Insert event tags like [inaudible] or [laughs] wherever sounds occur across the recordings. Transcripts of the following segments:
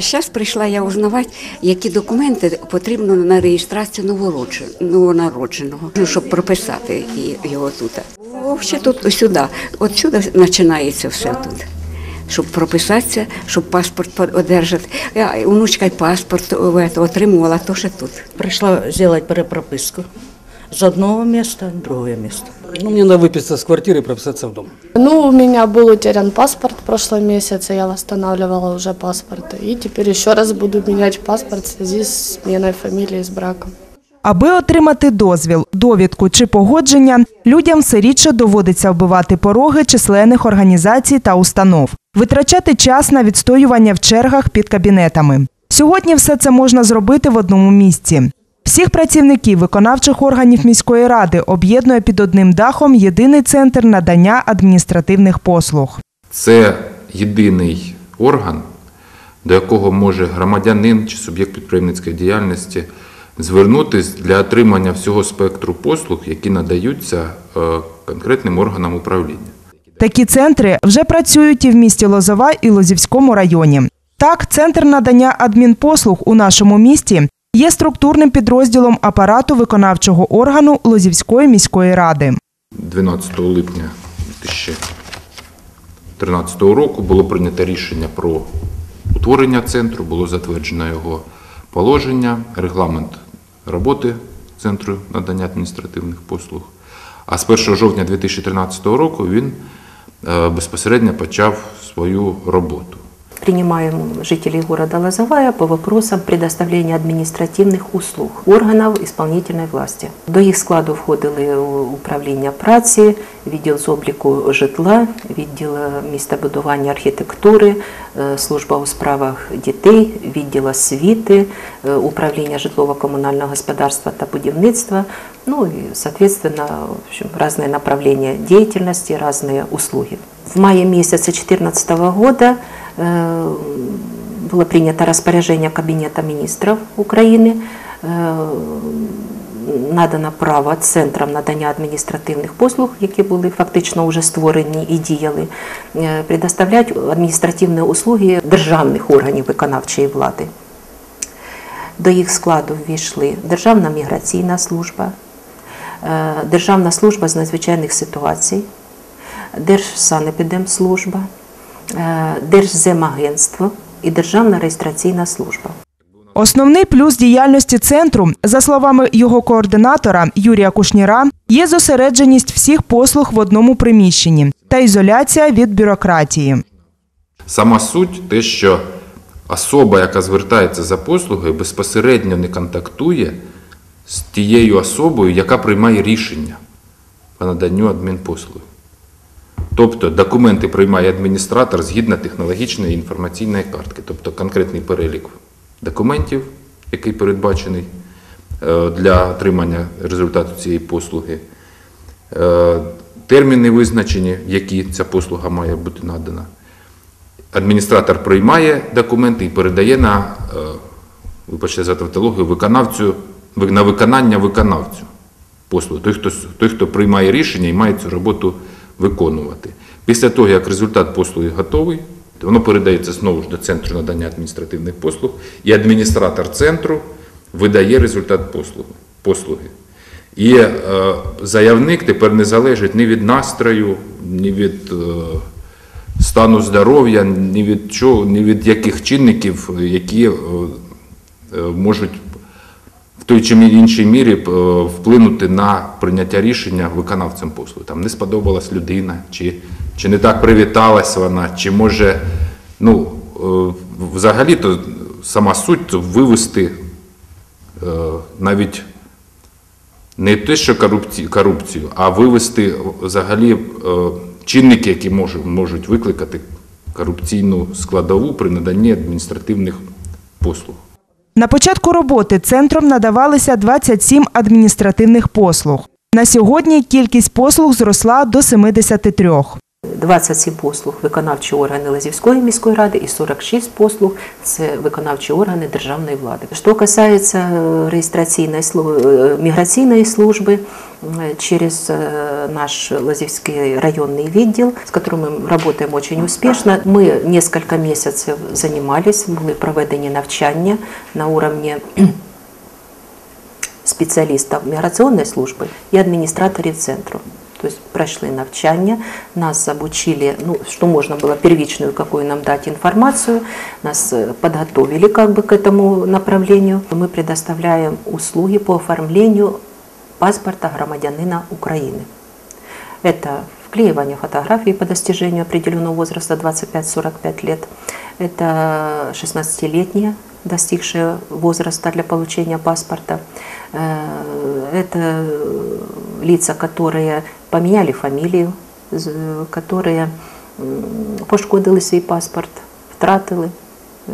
Зараз прийшла я узнавати, які документи потрібно на реєстрацію новонародженого, ну, щоб прописати його тут. Взагалі тут сюди. От сюди починається все тут. Щоб прописатися, щоб паспорт по- одержати. Я внучка й паспорт е, отримувала теж тут. Пришла сделать перепрописку с одного места в другое место. Ну, мне надо выписаться с квартиры и прописаться в дом. Ну, у меня был утерян паспорт в прошлом месяце, я восстанавливала уже паспорт. И теперь еще раз буду менять паспорт в связи с сменой фамилии, с браком. Аби отримати дозвіл, довідку чи погодження, людям все рідше доводиться вбивати пороги численних організацій та установ, витрачати час на відстоювання в чергах під кабінетами. Сьогодні все це можна зробити в одному місці. Всіх працівників виконавчих органів міської ради об'єднує під одним дахом єдиний центр надання адміністративних послуг. Це єдиний орган, до якого може громадянин чи суб'єкт підприємницької діяльності звернутися для отримання всього спектру послуг, які надаються е, конкретним органам управління. Такі центри вже працюють і в місті Лозова і Лозівському районі. Так, центр надання адмінпослуг у нашому місті є структурним підрозділом апарату виконавчого органу Лозівської міської ради. 12 липня 2013 року було прийнято рішення про утворення центру, було затверджено його положення, регламент роботи центру надання адміністративних послуг. А з 1 жовтня 2013 року він е, безпосередньо почав свою роботу Принимаем жителей города Лозовая по вопросам предоставления административных услуг органов исполнительной власти. До їх складу входили управління праці, відділ з обліку житла, відділ містобудування архітектури, е, служба у справах дітей, відділ освіти, е, управління житлово-комунального господарства та будівництва, ну и, соответственно, в общем, разные направления деятельности, разные услуги. В мае месяце 2014 года э, было принято распоряжение Кабинета министров Украины, э, надано право центрам надання адміністративних послуг, які були фактично вже створені і діяли, е, предоставляти адміністративні услуги державних органів виконавчої влади. До їх складу ввійшли Державна міграційна служба, е, Державна служба з надзвичайних ситуацій, Держсанепідемслужба, е, Держземагентство і Державна реєстраційна служба. Основний плюс діяльності центру, за словами його координатора Юрія Кушніра, є зосередженість всіх послуг в одному приміщенні та ізоляція від бюрократії. Сама суть те, що особа, яка звертається за послугою, безпосередньо не контактує з тією особою, яка приймає рішення по наданню адмінпослуги. Тобто документи приймає адміністратор згідно технологічної інформаційної картки, тобто конкретний перелік документів, який передбачений е, для отримання результату цієї послуги, е, терміни визначені, які ця послуга має бути надана. Адміністратор приймає документи і передає на, е, вибачте за тавтологію, виконавцю, на виконання виконавцю послуги, той хто, той, хто приймає рішення і має цю роботу виконувати. Після того, як результат послуги готовий, воно передається знову ж до центру надання адміністративних послуг, і адміністратор центру видає результат послуги. І е, заявник тепер не залежить ні від настрою, ні від е, стану здоров'я, ні від чого, ні від яких чинників, які е, можуть той чи іншій мірі е, вплинути на прийняття рішення виконавцем послуги. Там не сподобалась людина, чи, чи не так привіталась вона, чи може, ну, е, взагалі-то сама суть то вивести е, навіть не те, що корупцію, а вивести взагалі чинники, які можуть викликати корупційну складову при наданні адміністративних послуг. На початку роботи центром надавалися 27 адміністративних послуг. На сьогодні кількість послуг зросла до 73. 27 послуг виконавчі органи Лазівської міської ради і 46 послуг це виконавчі органи державної влади. Що касається е, реєстраційної слу- е, міграційної служби е, через е, наш Лазівський районний відділ, з которым мы работаем очень успешно. Мы несколько месяцев занимались, були проведені навчання на уровні [clears throat] спеціалістів міграційної служби і адміністраторів центру. То есть прошли навчання, нас обучили, ну, что можно было, первичную какую нам дать информацию, нас э, подготовили как бы к этому направлению. Мы предоставляем услуги по оформлению паспорта громадянина Украины. Это вклеивание фотографий по достижению определенного возраста 25-45 лет. Это 16-летние, достигшие возраста для получения паспорта. Э, Это лица, которые поменяли фамилию, з- которые м, пошкодили свій паспорт, втратили. Э,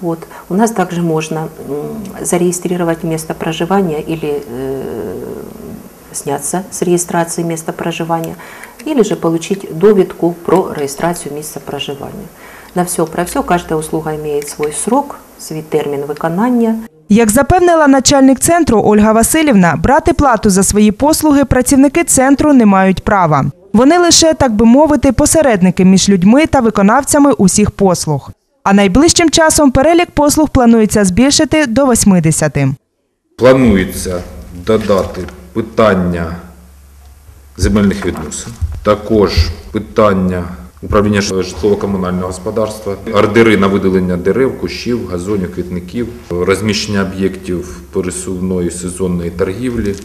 Вот. У нас также можно м, зарегистрировать место проживания или э, сняться с регистрации места проживания, или же получить довідку про реєстрацію місця проживання. На все про все, каждая услуга имеет свой срок, свій термін виконання. Як запевнила начальник центру Ольга Васильівна, брати плату за свої послуги працівники центру не мають права. Вони лише, так би мовити, посередники між людьми та виконавцями усіх послуг. А найближчим часом перелік послуг планується збільшити до 80. Планується додати питання земельних відносин, також питання управління житлово-комунального господарства, ордери на видалення дерев, кущів, газонів, квітників, розміщення об'єктів пересувної сезонної торгівлі.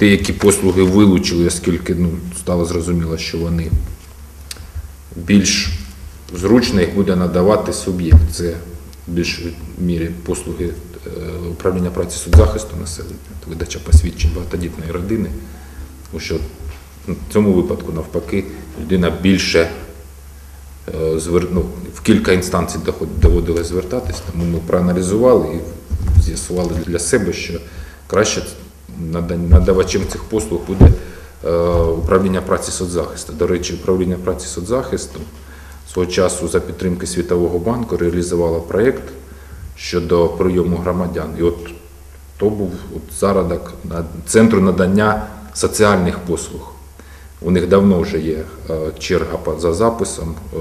Деякі послуги вилучили, оскільки ну, стало зрозуміло, що вони більш зручно їх буде надавати суб'єкт. Це в мірі послуги е, управління праці соцзахисту населення, видача посвідчень багатодітної родини. Що ну, в цьому випадку, навпаки, людина більше ну, в кілька інстанцій доводилось звертатись, тому ми проаналізували і з'ясували для себе, що краще надавачем цих послуг буде е, управління праці соцзахисту. До речі, управління праці соцзахисту свого часу за підтримки Світового банку реалізувало проєкт щодо прийому громадян. І от то був от зародок на центру надання соціальних послуг. У них давно вже є е, черга за записом е,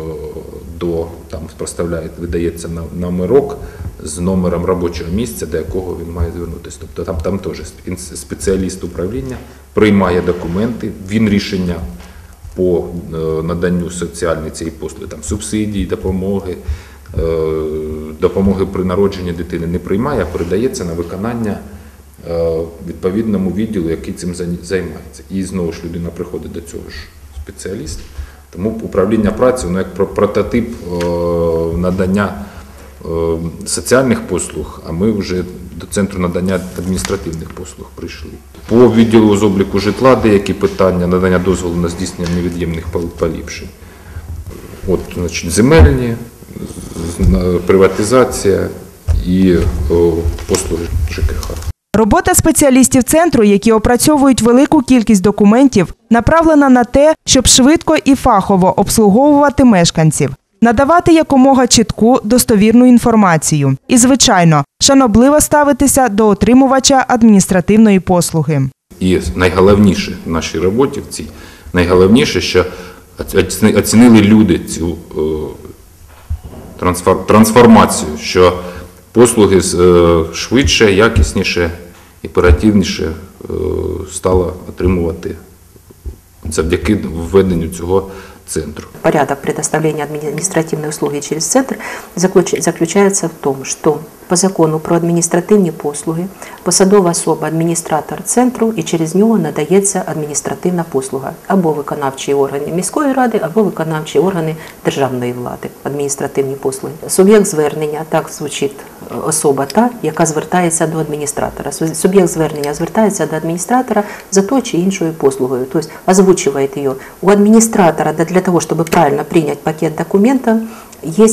до там проставляє, видається номерок з номером робочого місця, до якого він має звернутися. Тобто там, там теж спеціаліст управління приймає документи, він рішення по е, наданню соціальної цієї послуги, там субсидії, допомоги, допомоги при народженні дитини не приймає, а передається на виконання відповідному відділу, який цим займається. І знову ж людина приходить до цього ж спеціаліста. Тому управління праці, воно як про- прототип е, надання е, соціальних послуг, а ми вже до центру надання адміністративних послуг прийшли. По відділу з обліку житла деякі питання, надання дозволу на здійснення невід'ємних поліпшень. От, значить, земельні, приватизація і послуги ЖКХ. Робота спеціалістів центру, які опрацьовують велику кількість документів, направлена на те, щоб швидко і фахово обслуговувати мешканців, надавати якомога чітку достовірну інформацію і, звичайно, шанобливо ставитися до отримувача адміністративної послуги. І найголовніше в нашій роботі в цій, найголовніше, що оці- оцінили люди цю е, трансформацію, що послуги е, швидше, якісніше оперативніше стала стало отримувати завдяки введенню цього центру. Порядок предоставления административной услуги через центр заключ- заключается в том, что по закону про адміністративні послуги посадова особа адміністратор центру і через нього надається адміністративна послуга або виконавчі органи міської ради, або виконавчі органи державної влади, адміністративні послуги. Суб'єкт звернення так звучить е, особа та, яка звертається до адміністратора. Суб'єкт звернення звертається до адміністратора за той чи іншою послугою, тобто озвучиває її. У адміністратора для того, щоб правильно прийняти пакет документів, є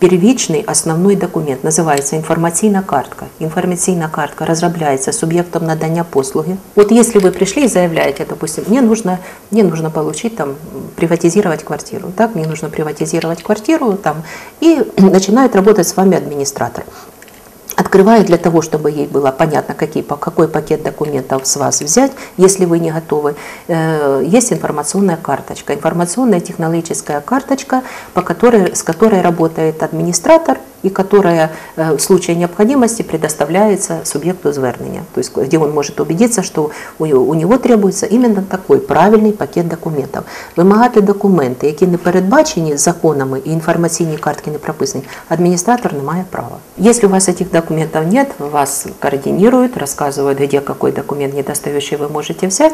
первичный основной документ называется информационная картка. Информационная картка разрабатывается субъектом надания послуги. Вот если вы пришли и заявляете, допустим, мне нужно, мне нужно получить там приватизировать квартиру, так, мне нужно приватизировать квартиру там, и [clears throat] починає работать с вами адміністратор открывает для того, чтобы ей было понятно, какие, какой пакет документов с вас взять, если вы не готовы. Э, Есть информационная карточка, информационная технологическая карточка, по которой, с которой работает администратор и которая э, в случае необходимости предоставляется субъекту звернення, то есть где он может убедиться, что у, у него требуется именно такой правильний пакет документів. Вимагати документи, які не передбачені законами і інформаційні картки не прописані, адміністратор не має права. Если у вас этих документов нет, вас координируют, рассказывают, где какой документ недостающий вы можете взять.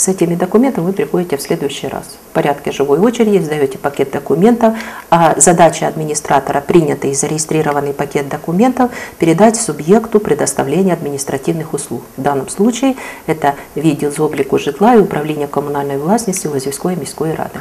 С этими документами вы приходите в следующий раз. В порядке живой очереди сдаете пакет документов, а задача администратора принятый и зарегистрированный пакет документов передать субъекту предоставления административных услуг. В данном случае это відділ з обліку житла і управління комунальної власності Лозівської міської ради.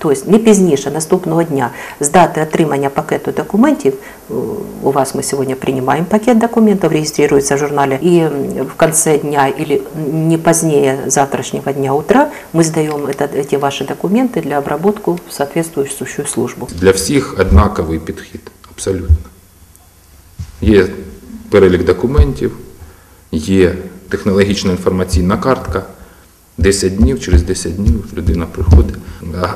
Тобто не пізніше наступного дня з дати отримання пакету документів, е, у вас ми сьогодні приймаємо пакет документів, реєструється в журналі, і м, в кінці дня или не позднее завтрашнего дня утра мы сдаем это, эти ваши документы для обработку в соответствующую службу. Для всіх однаковий підхід, абсолютно. Є перелік документів, є технологічна інформаційна картка. 10 днів, через 10 днів людина приходить.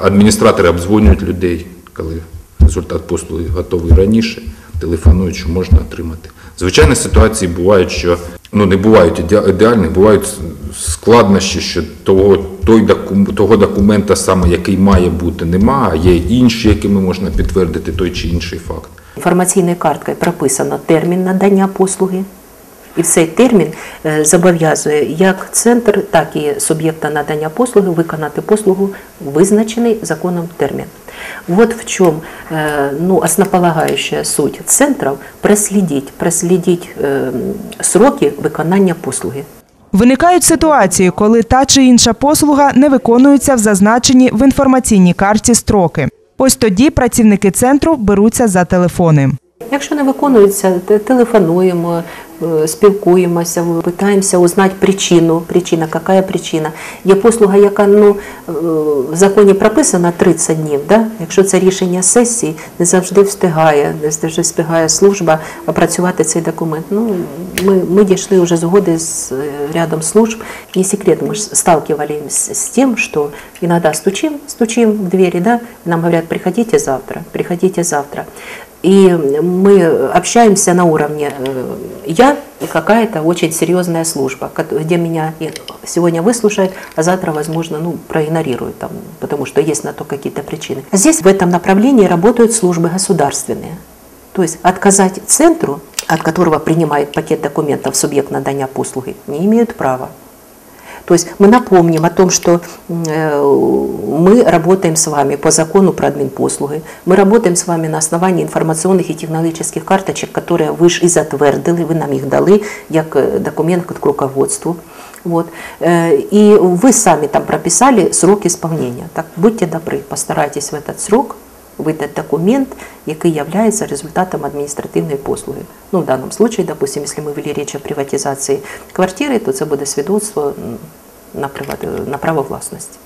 Адміністратори обдзвонюють людей, коли результат послуги готовий раніше, телефонують, що можна отримати. Звичайно, ситуації бувають, що ну не бувають іде- ідеальні, бувають складнощі, що того, той докум, того документа саме, який має бути, нема, а є інші, якими можна підтвердити той чи інший факт. Інформаційною карткою прописано термін надання послуги. І в цей термін е, зобов'язує як центр, так і суб'єкта надання послуги виконати послугу визначений законом термін. Вот в чем э, ну, основополагающая суть центров проследить, проследить э, сроки виконання послуги. Виникають ситуації, коли та чи інша послуга не виконується в зазначені в інформаційній карті строки. Ось тоді працівники центру беруться за телефони. Якщо не виконується, телефонуємо, е, спілкуємося, питаємося узнати причину. Причина, яка причина? Є послуга, яка ну, е, в законі прописана 30 днів. Да? Якщо це рішення сесії, не завжди встигає, не завжди встигає служба опрацювати цей документ. Ну, ми, ми дійшли вже згоди з е, рядом служб. Не секрет, мы же сталкивались с тем, что иногда стучим, в двери, да, нам говорят, приходите завтра, приходите завтра. И мы общаемся на уровне э, я и какая-то очень серьезная служба, где меня сегодня выслушают, а завтра, возможно, ну, проигнорируют, там, потому что есть на то какие-то причины. Здесь в этом направлении работают службы государственные. То есть отказать центру, от которого принимает пакет документов субъект надания послуги, не имеют права. То есть мы напомним о том, что э, мы работаем с вами по закону про админпослуги, мы работаем с вами на основании информационных и технологических карточек, которые вы ж и затвердили, ви нам їх дали як е, документ к руководству. Вот. Э, И вы сами там прописали срок исполнения. Так, будьте добры, постарайтесь в этот срок видати документ, який є результатом адміністративної послуги. Ну, в даному случаї, допустим, якщо ми вели річ о приватизації квартири, то це буде свідоцтво на, приват- на право власності.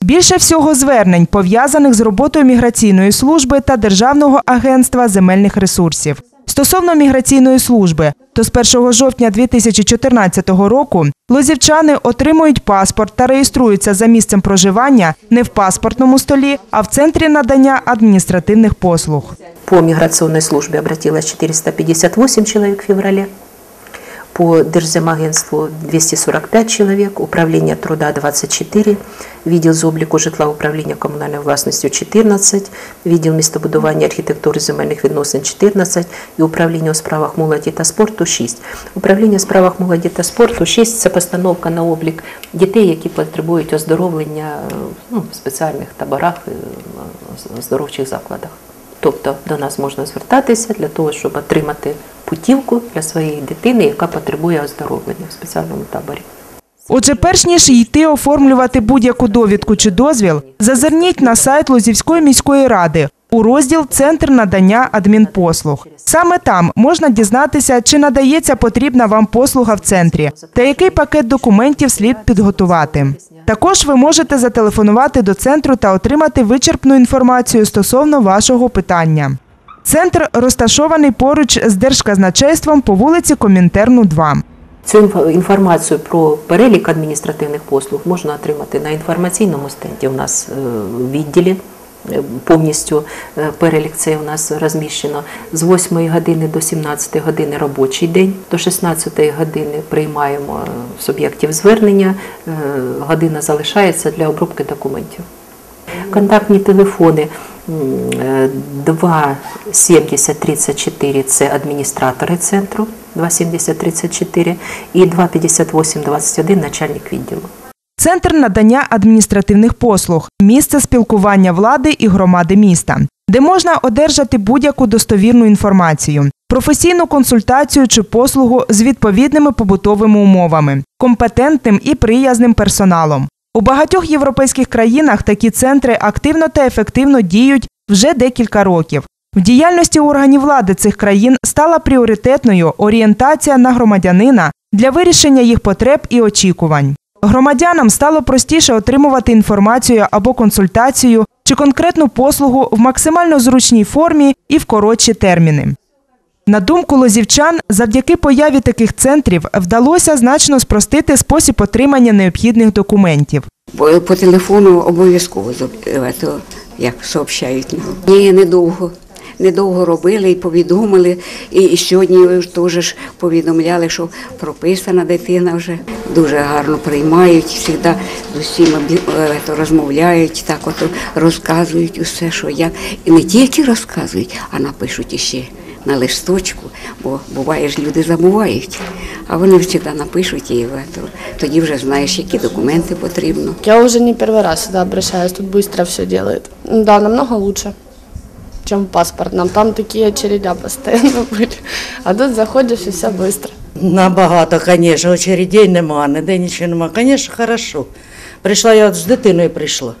Більше всього звернень пов'язаних з роботою міграційної служби та Державного агентства земельних ресурсів. Стосовно міграційної служби, то з 1 жовтня 2014 року лозівчани отримують паспорт та реєструються за місцем проживання не в паспортному столі, а в центрі надання адміністративних послуг. По міграційній службі обратилось 458 чоловік в феврале. По Держземагентству 245 человек, Управление труда 24, відділ з обліку житла управління комунальною власністю 14, відділ містобудування архітектури земельних відносин 14 і управління у справах молоді та спорту 6. Управління у справах молоді та спорту 6 – це постановка на облік дітей, які потребують оздоровлення е, ну, в спеціальних таборах, е, оздоровчих закладах. Тобто до нас можна звертатися для того, щоб отримати путівку для своєї дитини, яка потребує оздоровлення в спеціальному таборі. Отже, перш ніж йти оформлювати будь-яку довідку чи дозвіл, зазирніть на сайт Лозівської міської ради. У розділ Центр надання адмінпослуг. Саме там можна дізнатися, чи надається потрібна вам послуга в центрі та який пакет документів слід підготувати. Також ви можете зателефонувати до центру та отримати вичерпну інформацію стосовно вашого питання. Центр розташований поруч з держказначейством по вулиці Комінтерну 2. Цю інфо- інформацію про перелік адміністративних послуг можна отримати на інформаційному стенді у нас е, в відділі. Е, Повністю е, перелік цей у нас розміщено з 8 години до 17 години робочий день, до 16 години приймаємо е, суб'єктів звернення, година залишається для обробки документів. Контактні телефони е, 27034 – це адміністратори центру 27034 і 25821 – начальник відділу. Центр надання адміністративних послуг, місце спілкування влади і громади міста, де можна одержати будь-яку достовірну інформацію, професійну консультацію чи послугу з відповідними побутовими умовами, компетентним і приязним персоналом. У багатьох європейських країнах такі центри активно та ефективно діють вже декілька років. В діяльності органів влади цих країн стала пріоритетною орієнтація на громадянина для вирішення їх потреб і очікувань. Громадянам стало простіше отримувати інформацію або консультацію чи конкретну послугу в максимально зручній формі і в коротші терміни. На думку лозівчан, завдяки появі таких центрів вдалося значно спростити спосіб отримання необхідних документів. По телефону обов'язково як сообщають. Ні, недовго. Недовго робили і повідомили. І сьогодні теж повідомляли, що прописана дитина вже дуже гарно приймають, завжди з усіма е, розмовляють, так от розказують усе, що як. І не тільки розказують, а напишуть іще на листочку, бо буває ж люди забувають. А вони завжди напишуть то, тоді вже знаєш, які документи потрібно. Я уже не первый раз сюда обращаюсь, тут быстро все делает. Да, намного лучше, чем в паспортном. Там такие очередя постоянно [laughs] были. А тут заходишь и все быстро. Набагато, звісно, очередей нема, ніде нічого нема. Звісно, хорошо. Прийшла я от з дитиною прийшла.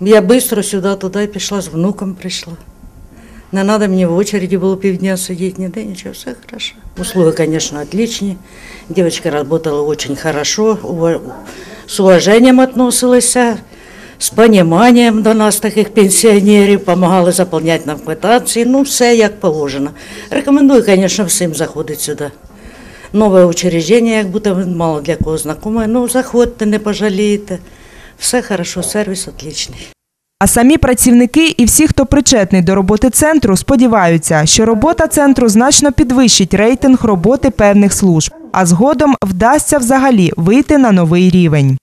Я швидко сюди, туди пішла, з внуком прийшла. Не треба мені в очереді було півдня сидіти, ніде нічого, все хорошо. Услуги, звісно, отличні. Девочка работала очень хорошо, ува- з уваженням относилася, з пониманням до нас, таких пенсіонерів, допомагали заповняти нам квитанції, ну все як положено. Рекомендую, звісно, всім заходити сюди. Нове учреждення, як будто мало для кого знайоме, ну заходьте, не пожалієте. Все хорошо, сервіс отличний. А самі працівники і всі, хто причетний до роботи центру, сподіваються, що робота центру значно підвищить рейтинг роботи певних служб, а згодом вдасться взагалі вийти на новий рівень.